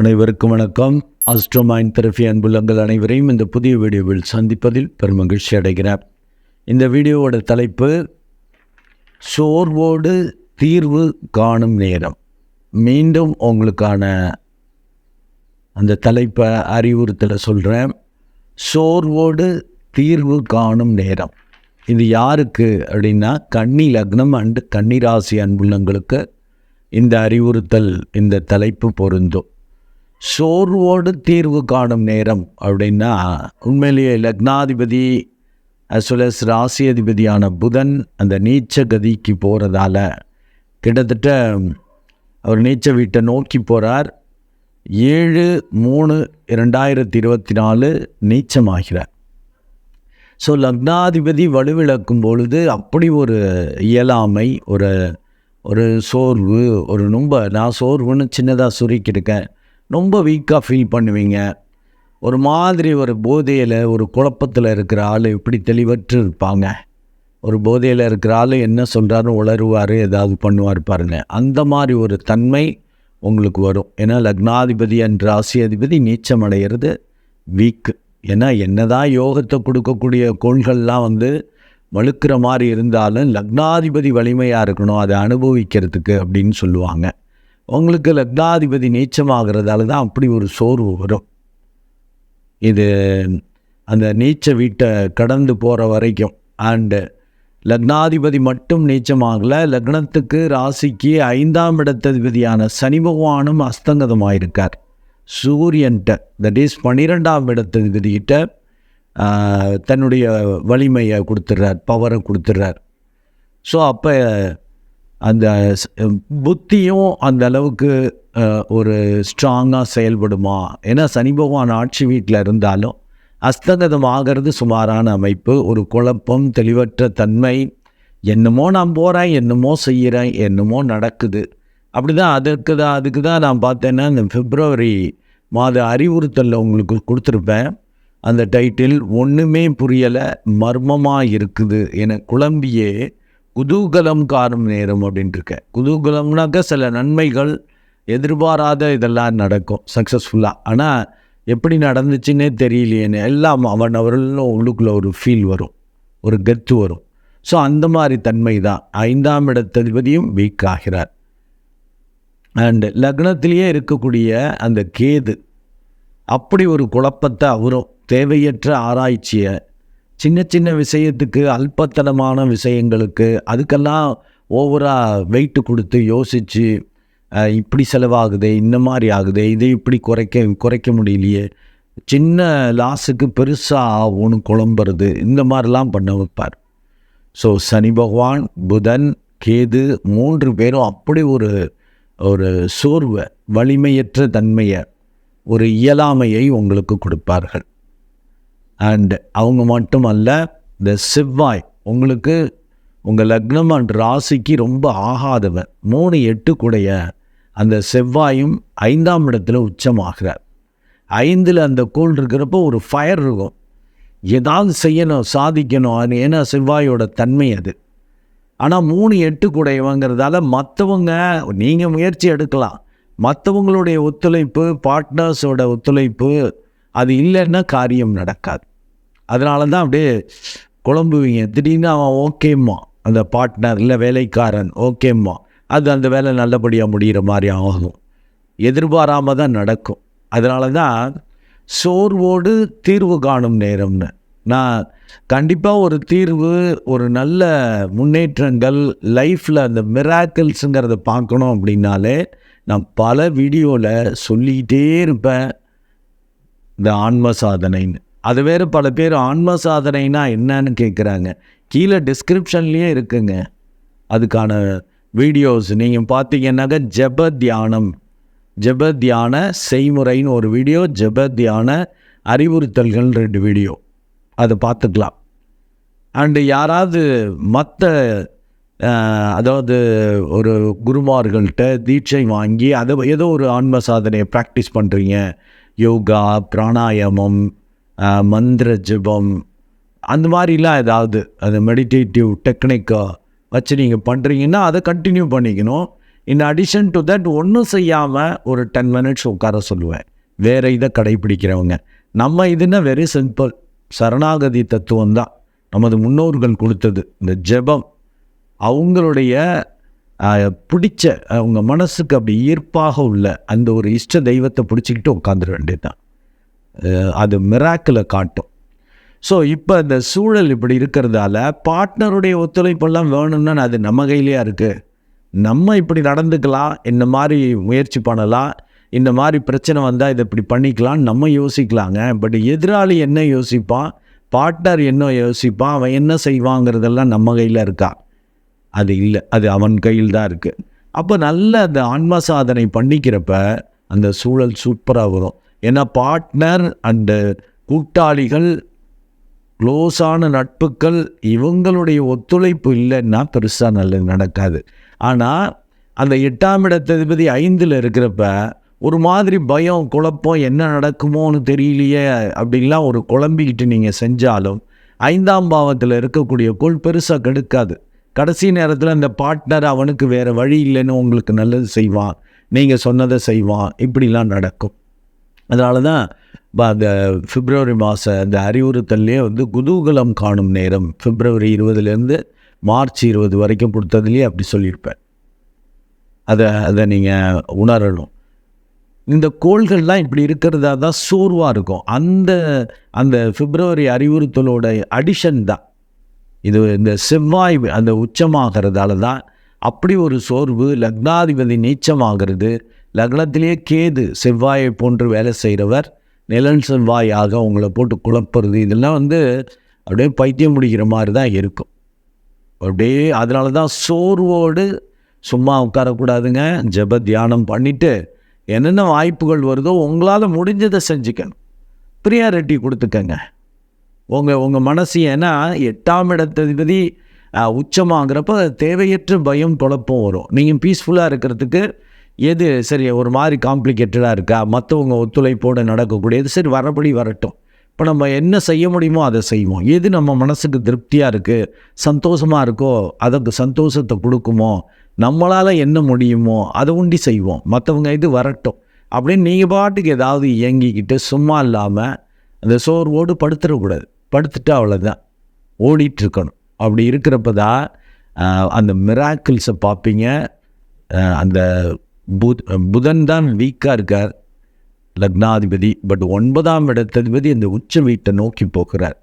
அனைவருக்கும் வணக்கம். அஸ்ட்ரோமைன் தெரபி அன்புள்ளங்கள் அனைவரையும் இந்த புதிய வீடியோவில் சந்திப்பதில் பெருமகிழ்ச்சி அடைகிறேன். இந்த வீடியோவோட தலைப்பு சோர்வோடு தீர்வு காணும் நேரம். மீண்டும் உங்களுக்கான அந்த தலைப்பை அறிவுறுத்தலை சொல்கிறேன் சோர்வோடு தீர்வு காணும் நேரம். இது யாருக்கு அப்படின்னா கன்னி லக்னம் அண்டு கன்னிராசி அன்புள்ளங்களுக்கு இந்த அறிவுறுத்தல் இந்த தலைப்பு பொருந்தும். சோர்வோடு தீர்வு காணும் நேரம் அப்படின்னா உண்மையிலேயே லக்னாதிபதி அஸ் well அஸ் ராசி அதிபதியான புதன் அந்த நீச்ச கதிக்கு போகிறதால கிட்டத்தட்ட அவர் நீச்ச வீட்டை நோக்கி போகிறார் ஏழு மூணு இரண்டாயிரத்தி இருபத்தி நாலு நீச்சமாகிறார். ஸோ லக்னாதிபதி வலுவிழக்கும் பொழுது அப்படி ஒரு இயலாமை ஒரு ஒரு சோர்வு ஒரு நொம்ப நான் சோர்வுன்னு சின்னதாக சுருக்கியிருக்கேன். ரொம்ப வீக்காக ஃபீல் பண்ணுவீங்க. ஒரு மாதிரி ஒரு போதையில் ஒரு குழப்பத்தில் இருக்கிற ஆள் இப்படி தெளிவற்று இருப்பாங்க. ஒரு போதையில் இருக்கிற ஆள் என்ன சொல்கிறாரு உளருவார் ஏதாவது பண்ணுவார் பாருங்கள் அந்த மாதிரி ஒரு தன்மை உங்களுக்கு வரும். ஏன்னா லக்னாதிபதி என்ற ராசி அதிபதி நீச்சம் அடைகிறது வீக்கு ஏன்னா என்னதான் யோகத்தை கொடுக்கக்கூடிய கோள்கள்லாம் வந்து வழுக்கிற மாதிரி இருந்தாலும் லக்னாதிபதி வலிமையாக இருக்கணும் அதை அனுபவிக்கிறதுக்கு அப்படின்னு சொல்லுவாங்க. உங்களுக்கு லக்னாதிபதி நீச்சமாகிறதால தான் அப்படி ஒரு சோர்வு வரும். இது அந்த நீச்ச வீட்டை கடந்து போகிற வரைக்கும். அண்டு லக்னாதிபதி மட்டும் நீச்சமாகலை லக்னத்துக்கு ராசிக்கு ஐந்தாம் இடத்ததிபதியான சனி பகவானும் அஸ்தங்கதமாயிருக்கார். சூரியன்ட்ட தட் இஸ் பன்னிரெண்டாம் இடத்ததிபதிகிட்ட தன்னுடைய வலிமையை கொடுத்துட்றார் பவரை கொடுத்துட்றார் ஸோ அப்போ அந்த புத்தியும் அந்த அளவுக்கு ஒரு ஸ்ட்ராங்காக செயல்படுமா? ஏன்னா சனி பகவான் ஆட்சி வீட்டில் இருந்தாலும் அஸ்தகதம் ஆகிறது சுமாரான அமைப்பு. ஒரு குழப்பம் தெளிவற்ற தன்மை. என்னமோ நான் போகிறேன் என்னமோ செய்கிறேன் என்னமோ நடக்குது. அப்படி தான் அதற்கு தான் அதுக்கு தான் நான் பார்த்தேன்னா இந்த பிப்ரவரி மாத அறிவுறுத்தலில் உங்களுக்கு கொடுத்துருப்பேன். அந்த டைட்டில் ஒன்றுமே புரியலை மர்மமாக இருக்குது. என குழம்பியே குதூகலம் காணும் நேரம் அப்படின்ட்டு இருக்கேன் குதூகலம்னாக்க சில நன்மைகள் எதிர்பாராத இதெல்லாம் நடக்கும் சக்ஸஸ்ஃபுல்லாக ஆனால் எப்படி நடந்துச்சுன்னே தெரியலையேன்னு எல்லாம் அவன் அவர்களும் உள்ளுக்குள்ள ஒரு ஃபீல் வரும் ஒரு கெத்து வரும். ஸோ அந்த மாதிரி தன்மை தான் ஐந்தாம் இடத்ததிபதியும் வீக் ஆகிறார். அண்டு லக்னத்திலேயே இருக்கக்கூடிய அந்த கேது அப்படி ஒரு குழப்பத்தை அவரும் தேவையற்ற ஆராய்ச்சியை சின்ன சின்ன விஷயத்துக்கு அல்பத்தனமான விஷயங்களுக்கு அதுக்கெல்லாம் ஓவராக வெயிட்டு கொடுத்து யோசித்து இப்படி செலவாகுதே இந்த மாதிரி ஆகுதே இதை இப்படி குறைக்க குறைக்க முடியலையே. சின்ன லாஸுக்கு பெருசாக ஆகும்னு குழம்புறது இந்த மாதிரிலாம் பண்ண வைப்பார். ஸோ சனி பகவான் புதன் கேது மூன்று பேரும் அப்படி ஒரு ஒரு சோர்வை வலிமையற்ற தன்மையை ஒரு இயலாமையை உங்களுக்கு கொடுப்பார்கள். அண்ட் அவங்க மட்டும் அல்ல இந்த செவ்வாய் உங்களுக்கு உங்கள் லக்னம் அண்ட் ராசிக்கு ரொம்ப ஆகாதவன். மூணு எட்டு கூடைய அந்த செவ்வாயும் ஐந்தாம் இடத்துல உச்சமாகிறார். ஐந்தில் அந்த கோல் இருக்கிறப்போ ஒரு ஃபயர் இருக்கும். ஏதாவது செய்யணும் சாதிக்கணும் அது ஏன்னா செவ்வாயோட தன்மை அது. ஆனால் மூணு எட்டு கூடையவங்கிறதால மற்றவங்க நீங்கள் முயற்சி எடுக்கலாம். மற்றவங்களுடைய ஒத்துழைப்பு பார்ட்னர்ஸோட ஒத்துழைப்பு அது இல்லைன்னா காரியம் நடக்காது. அதனால தான் அப்படியே குழம்புவீங்க. திடீர்னு அவன் ஓகேம்மா. அந்த பார்ட்னர் இல்லை வேலைக்காரன் ஓகேம்மா. அது அந்த வேலை நல்லபடியாக முடிகிற மாதிரி ஆகும். எதிர்பாராமல் தான் நடக்கும். அதனால தான் சோர்வோடு தீர்வு காணும் நேரம்னு. நான் கண்டிப்பாக ஒரு தீர்வு ஒரு நல்ல முன்னேற்றங்கள் லைஃப்பில் அந்த மிராக்கிள்ஸுங்கிறத பார்க்கணும் அப்படின்னாலே நான் பல வீடியோவில் சொல்லிக்கிட்டே இருப்பேன். இந்த ஆன்ம சாதனைன்னு. அது வேறு பல பேர் ஆன்ம சாதனைனா என்னன்னு கேட்குறாங்க. கீழே டிஸ்கிரிப்ஷன்லேயே இருக்குங்க. அதுக்கான வீடியோஸ் நீங்கள் பார்த்தீங்கன்னாக்க ஜப தியானம். ஜப தியான செய்முறைன்னு ஒரு வீடியோ ஜப தியான அறிவுறுத்தல்கள் ரெண்டு வீடியோ அதை பார்த்துக்கலாம். அண்டு யாராவது மற்ற அதாவது ஒரு குருமார்கள்ட்ட தீட்சை வாங்கி அதை ஏதோ ஒரு ஆன்ம சாதனையை ப்ராக்டிஸ் பண்ணுறீங்க யோகா பிராணாயாமம் மந்திர ஜெபம் அந்த மாதிரிலாம் ஏதாவது அது மெடிடேட்டிவ் டெக்னிக்கோ வச்சு நீங்கள் பண்ணுறீங்கன்னா அதை கண்டினியூ பண்ணிக்கணும். இன் அடிஷன் டு தட் ஒன்றும் செய்யாமல் ஒரு டென் மினிட்ஸ் உட்கார சொல்லுவேன். வேறு இதை கடைப்பிடிக்கிறவங்க. நம்ம இதுன்னா வெரி சிம்பிள் சரணாகதி தத்துவம் தான். நமது முன்னோர்கள் கொடுத்தது. இந்த ஜெபம் அவங்களுடைய பிடிச்ச அவங்க மனசுக்கு அப்படி ஈர்ப்பாக உள்ள அந்த ஒரு இஷ்ட தெய்வத்தை பிடிச்சிக்கிட்டு உட்காந்துட வேண்டியது தான் அது மிராக்கில் காட்டும். ஸோ இப்போ இந்த சூழல் இப்படி இருக்கிறதால பார்ட்னருடைய ஒத்துழைப்பெல்லாம் வேணும்னா அது நம்ம கையிலேயே இருக்குது நம்ம இப்படி நடந்துக்கலாம் இந்த மாதிரி முயற்சி பண்ணலாம் இந்த மாதிரி பிரச்சனை வந்தால் இதை இப்படி பண்ணிக்கலாம்னு நம்ம யோசிக்கலாங்க. பட் எதிராளி என்ன யோசிப்பான்? பார்ட்னர் என்ன யோசிப்பான்? அவன் என்ன செய்வாங்கிறதெல்லாம் நம்ம கையில் இருக்கா? அது இல்லை. அது அவன் கையில் தான் இருக்குது அப்போ நல்ல அந்த ஆன்ம சாதனை பண்ணிக்கிறப்ப அந்த சூழல் சூப்பராக வரும். ஏன்னா பார்ட்னர் அண்டு கூட்டாளிகள் க்ளோஸான நட்புகள் இவங்களுடைய ஒத்துழைப்பு இல்லைன்னா பெருசாக நல்லது நடக்காது. ஆனால் அந்த எட்டாம் இடத்ததிபதி ஐந்தில் இருக்கிறப்ப ஒரு மாதிரி பயம் குழப்பம் என்ன நடக்குமோன்னு தெரியலையே அப்படின்லாம் ஒரு குழம்பிக்கிட்டு நீங்கள் செஞ்சாலும் ஐந்தாம் பாவத்தில் இருக்கக்கூடிய கோள் பெருசாக கெடுக்காது. கடைசி நேரத்தில் அந்த பார்ட்னர் அவனுக்கு வேறு வழி இல்லைன்னு உங்களுக்கு நல்லது செய்வான். நீங்கள் சொன்னதை செய்வான். இப்படிலாம் நடக்கும். அதனால தான் இப்போ அந்த பிப்ரவரி மாத அந்த அறிவுறுத்தல்லையே வந்து குதூகலம் காணும் நேரம் பிப்ரவரி இருபதுலேருந்து மார்ச் இருபது வரைக்கும் கொடுத்ததுலேயே அப்படி சொல்லியிருப்பேன் அதை அதை நீங்கள் உணரணும். இந்த கோள்கள்லாம் இப்படி இருக்கிறதா தான் சோர்வாக இருக்கும். அந்த அந்த பிப்ரவரி அறிவுறுத்தலோட அடிஷன் தான். இது இந்த செவ்வாய் அந்த உச்சமாகிறதால தான் அப்படி ஒரு சோர்வு லக்னாதிபதி நீச்சமாகிறது லக்னத்திலேயே கேது செவ்வாயை போன்று வேலை செய்கிறவர் நிழல் செவ்வாயாக உங்களை போட்டு குழப்புறது இதெல்லாம் வந்து அப்படியே பைத்தியம் முடிக்கிற மாதிரி தான் இருக்கும். அப்படியே அதனால தான் சோர்வோடு சும்மா உட்காரக்கூடாதுங்க. ஜெப தியானம் பண்ணிவிட்டு என்னென்ன வாய்ப்புகள் வருதோ உங்களால் முடிஞ்சதை செஞ்சுக்கணும். ப்ரியாரிட்டி கொடுத்துக்கங்க. உங்கள் உங்கள் மனசு ஏன்னா எட்டாம் இடத்ததிபதி அஹ், உச்சமாகிறப்ப தேவையற்ற பயம் குழப்பம் வரும். நீங்கள் பீஸ்ஃபுல்லாக இருக்கிறதுக்கு எது சரி ஒரு மாதிரி காம்ப்ளிகேட்டடாக இருக்கா? மற்றவங்க ஒத்துழைப்போடு நடக்கக்கூடியது. சரி வரபடி வரட்டும். இப்போ நம்ம என்ன செய்ய முடியுமோ அதை செய்வோம். எது நம்ம மனசுக்கு திருப்தியாக இருக்குது சந்தோஷமாக இருக்கோ அதற்கு சந்தோஷத்தை கொடுக்குமோ நம்மளால் என்ன முடியுமோ அதை உண்டி செய்வோம். மற்றவங்க இது வரட்டும். அப்படின்னு நீங்கள் பாட்டுக்கு ஏதாவது இயங்கிக்கிட்டு சும்மா இல்லாமல் அந்த சோர்வோடு படுத்துடக்கூடாது படுத்துட்டு அவ்வளோதான் ஓடிட்டுருக்கணும். அப்படி இருக்கிறப்ப தான் அந்த மிராக்கிள்ஸை பார்ப்பீங்க. அந்த புத் புதன் தான் வீக்காக இருக்கார் லக்னாதிபதி. பட் ஒன்பதாம் இடத்ததிபதி அந்த உச்ச வீட்டை நோக்கி போகிறார்.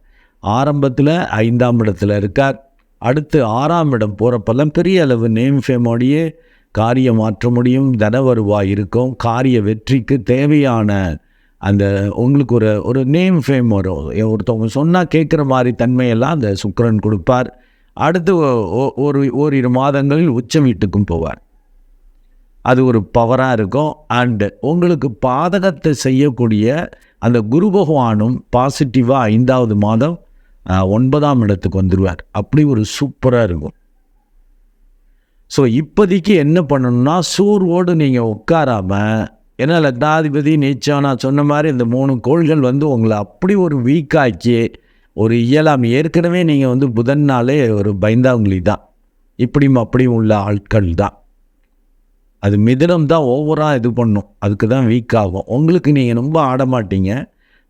ஆரம்பத்தில் ஐந்தாம் இடத்துல இருக்கார். அடுத்து ஆறாம் இடம் போகிறப்பெல்லாம் பெரிய அளவு நேம் ஃபேமோடையே காரியம் மாற்ற முடியும் தன வருவாய் இருக்கும் காரிய வெற்றிக்கு தேவையான அந்த உங்களுக்கு ஒரு ஒரு நேம் ஃபேம் வரும். ஒருத்தவங்க சொன்னால் கேட்குற மாதிரி தன்மையெல்லாம் அந்த சுக்கரன் கொடுப்பார். அடுத்து ஒரு ஓரிரு மாதங்களில் உச்ச வீட்டுக்கும் போவார். அது ஒரு பவராக இருக்கும். அண்டு உங்களுக்கு பாதகத்தை செய்யக்கூடிய அந்த குரு பகவானும் பாசிட்டிவாக ஐந்தாவது மாதம் ஒன்பதாம் இடத்துக்கு வந்துடுவார் அப்படி ஒரு சூப்பராக இருக்கும். ஸோ இப்போதைக்கு என்ன பண்ணணும்னா சூர்வோடு நீங்கள் உட்காராமல் ஏன்னா லக்னாதிபதி நீச்சம் நான் சொன்ன மாதிரி இந்த மூணு கோள்கள் வந்து உங்களை அப்படி ஒரு வீக்காக்கி ஒரு இயலாம். ஏற்கனவே நீங்கள் வந்து புதன்னாலே ஒரு பயந்தாங்குழி தான். இப்படியும் அப்படியும் உள்ள ஆட்கள் தான். அது மிதனம் தான் ஓவராக இது பண்ணும். அதுக்கு தான் வீக் ஆகும். உங்களுக்கு நீங்கள் ரொம்ப ஆட மாட்டீங்க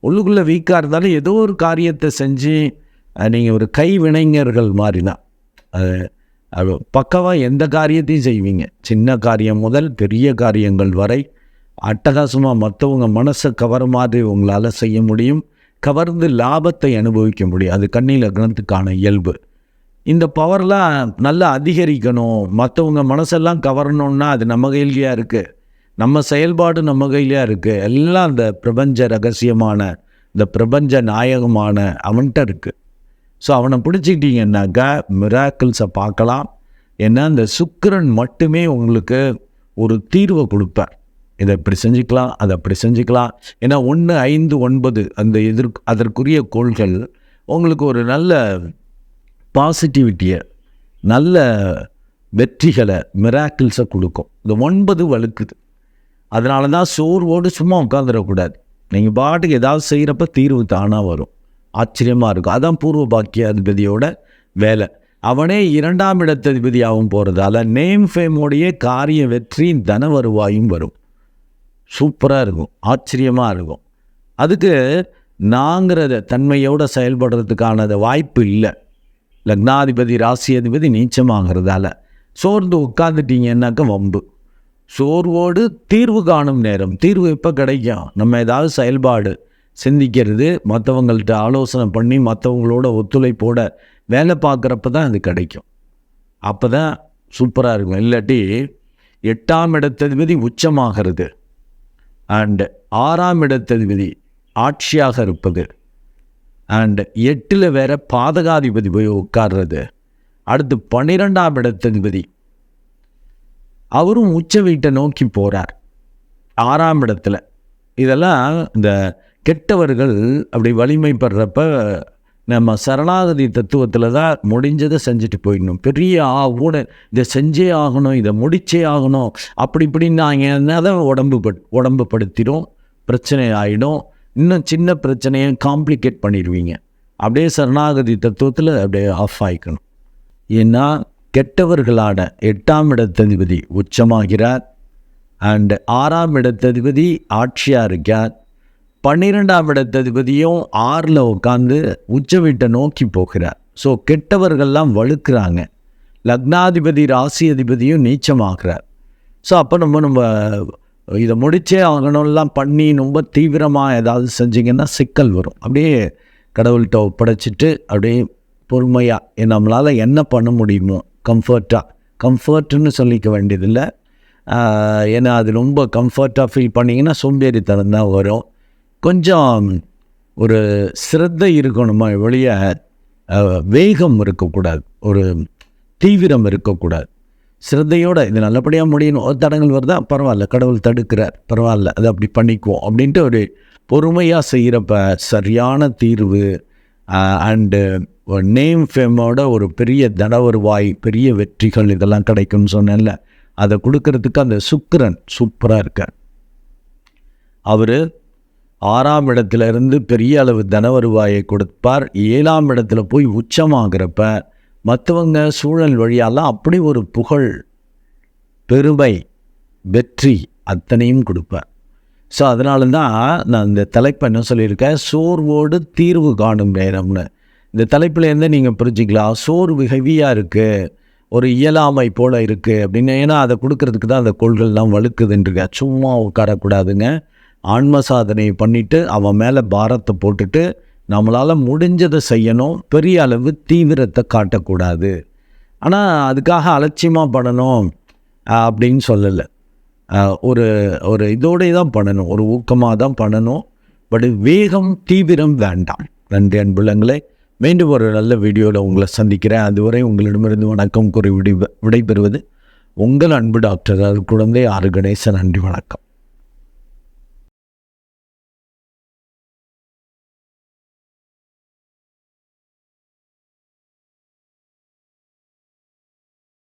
உள்ளுக்குள்ளே வீக்காக இருந்தாலும் ஏதோ ஒரு காரியத்தை செஞ்சு நீங்கள் ஒரு கைவினைஞர்கள் மாதிரி தான் அது அது பக்கவாக எந்த காரியத்தையும் செய்வீங்க. சின்ன காரியம் முதல் பெரிய காரியங்கள் வரை அட்டகாசமாக மற்றவங்க மனசை கவர மாதிரி உங்களால் செய்ய முடியும். கவர்ந்து லாபத்தை அனுபவிக்க முடியும். அது கன்னி லக்னத்துக்கான இயல்பு. இந்த பவர்லாம் நல்லா அதிகரிக்கணும். மற்றவங்க மனசெல்லாம் கவரணும்னா அது நம்ம கையிலேயே இருக்குது நம்ம செயல்பாடு நம்ம கையிலேயே இருக்குது எல்லாம் அந்த பிரபஞ்ச ரகசியமான இந்த பிரபஞ்ச நாயகமான அவன்கிட்ட இருக்குது ஸோ அவனை பிடிச்சிக்கிட்டீங்கன்னாக்கா மிராக்கிள்ஸை பார்க்கலாம். ஏன்னா இந்த சுக்கரன் மட்டுமே உங்களுக்கு ஒரு தீர்வை கொடுப்பார். இதை இப்படி செஞ்சுக்கலாம் அதை அப்படி செஞ்சுக்கலாம். ஏன்னா ஒன்று ஐந்து ஒன்பது அந்த எதிர் அதற்குரிய கோள்கள் உங்களுக்கு ஒரு நல்ல பாசிட்டிவிட்டியை நல்ல வெற்றிகளை மிராக்கிள்ஸை கொடுக்கும். இந்த ஒன்பது வலுக்குது. அதனால தான் சோர்வோடு சும்மா உட்காந்துடக்கூடாது நீங்கள் பாட்டுக்கு ஏதாவது செய்கிறப்ப தீர்வு தானாக வரும். ஆச்சரியமாக இருக்கும். அதான் பூர்வ பாக்கிய அதிபதியோட வேலை. அவனே இரண்டாம் இடத்ததிபதியாகவும் போகிறதால நேம் ஃபேமோடைய காரிய வெற்றி தன வருவாயும் வரும். சூப்பராக இருக்கும். ஆச்சரியமாக இருக்கும். அதுக்கு நாங்கிறத தன்மையோடு செயல்படுறதுக்கான வாய்ப்பு இல்லை. லக்னாதிபதி ராசி அதிபதி நீச்சமாகிறதால. சோர்ந்து உட்காந்துட்டீங்கன்னாக்க வம்பு. சோர்வோடு தீர்வு காணும் நேரம். தீர்வு எப்போ கிடைக்கும்? நம்ம ஏதாவது செயல்பாடு சிந்திக்கிறது மற்றவங்கள்ட்ட ஆலோசனை பண்ணி மற்றவங்களோட ஒத்துழைப்போட வேலை பார்க்குறப்ப தான் அது கிடைக்கும். அப்போ தான் சூப்பராக இருக்கும். இல்லாட்டி எட்டாம் இடத்ததிபதி உச்சமாகிறது. அண்டு ஆறாம் இடத்ததிபதி ஆட்சியாக இருப்பது. அண்ட் எட்டில் வேற பாதகாதிபதி போய் உட்கார்றது. அடுத்து பன்னிரெண்டாம் இடத்ததிபதி. அவரும் உச்ச வீட்டை நோக்கி போகிறார் ஆறாம் இடத்துல. இதெல்லாம் இந்த கெட்டவர்கள் அப்படி வலிமைப்படுறப்ப நம்ம சரணாகதி தத்துவத்தில் தான் முடிஞ்சதை செஞ்சுட்டு போயிடணும். பெரிய ஆ ஊட இதை செஞ்சே ஆகணும் இதை முடிச்சே ஆகணும். அப்படி இப்படின்னு நாங்கள் தான் உடம்பு பட் உடம்பு படுத்திடும் பிரச்சனை ஆகிடும் இன்னும் சின்ன பிரச்சனையை காம்ப்ளிகேட் பண்ணிடுவீங்க. அப்படியே சரணாகதி தத்துவத்தில் அப்படியே ஆஃப் ஆகிக்கணும் ஏன்னா கெட்டவர்களான எட்டாம் இடத்ததிபதி உச்சமாகிறார். அண்டு ஆறாம் இடத்ததிபதி ஆட்சியாக இருக்கார். பன்னிரெண்டாம் இடத்ததிபதியும் ஆறில் உட்காந்து உச்ச வீட்டை நோக்கி போகிறார். ஸோ கெட்டவர்கள்லாம் வழுக்கிறாங்க. லக்னாதிபதி ராசி அதிபதியும் நீச்சமாகிறார். ஸோ அப்போ நம்ம நம்ம இதை முடித்தே ஆகணும்லாம் பண்ணி ரொம்ப தீவிரமாக ஏதாவது செஞ்சிங்கன்னா சிக்கல் வரும். அப்படியே கடவுள்கிட்ட ஒப்படைச்சிட்டு அப்படியே பொறுமையாக நம்மளால் என்ன பண்ண முடியுமோ கம்ஃபர்ட்டாக கம்ஃபர்ட்டுன்னு சொல்லிக்க வேண்டியதில்லை. ஏன்னா அது ரொம்ப கம்ஃபர்ட்டாக ஃபீல் பண்ணிங்கன்னா சோம்பேறித்தனம் தான் வரும். கொஞ்சம் ஒரு சிரத்தை இருக்கணுமா வெளியே வேகம் இருக்கக்கூடாது. ஒரு தீவிரம் இருக்கக்கூடாது. சிரத்தையோடு இது நல்லபடியாக முடியணும். ஒரு தடங்கள் வருதா? பரவாயில்ல. கடவுள் தடுக்கிறார். பரவாயில்ல. அதை அப்படி பண்ணிக்குவோம். அப்படின்ட்டு ஒரு பொறுமையாக செய்கிறப்ப சரியான தீர்வு அண்டு நேம் ஃபேமோட ஒரு பெரிய தடவருவாய் பெரிய வெற்றிகள் இதெல்லாம் கிடைக்கும்னு சொன்னேன்ல. அதை கொடுக்கறதுக்கு அந்த சுக்கிரன் சூப்பராக இருக்கார். அவர் ஆறாம் இடத்துல இருந்து பெரிய அளவு தன வருவாயை கொடுப்பார். ஏழாம் இடத்துல போய் உச்சமாகிறப்ப மற்றவங்க சூழல் வழியாலாம் அப்படி ஒரு புகழ் பெருமை வெற்றி அத்தனையும் கொடுப்பார். ஸோ அதனால தான் நான் இந்த தலைப்பை என்ன சொல்லியிருக்கேன்? சோர்வோடு தீர்வு காணும் நேரம்னு. இந்த தலைப்பிலேருந்து நீங்கள் புரிஞ்சிக்கலாம். சோர்வு ஹெவியாக இருக்குது ஒரு இயலாமை போல் இருக்குது அப்படின்னு. ஏன்னா அதை கொடுக்கறதுக்கு தான் அந்த கோள்கள்லாம் வழுக்குதுன்றிருக்க சும்மா உட்காரக்கூடாதுங்க. ஆன்ம சாதனை பண்ணிவிட்டு அவன் மேலே பாரத்தை போட்டுட்டு நம்மளால் முடிஞ்சதை செய்யணும். பெரிய அளவு தீவிரத்தை காட்டக்கூடாது. ஆனால் அதுக்காக அலட்சியமாக பண்ணணும் அப்படின்னு சொல்லலை. ஒரு ஒரு இதோடய தான் பண்ணணும். ஒரு ஊக்கமாக தான் பண்ணணும். பட் வேகம் தீவிரம் வேண்டாம். நன்றி அன்புள்ளங்களே மீண்டும் ஒரு நல்ல வீடியோவில் உங்களை சந்திக்கிறேன். அதுவரை உங்களிடமிருந்து வணக்கம் கூறி விடை விடைபெறுவது உங்கள் அன்பு டாக்டர் அருள் குழந்தை ஆறு கணேசன். நன்றி வணக்கம்.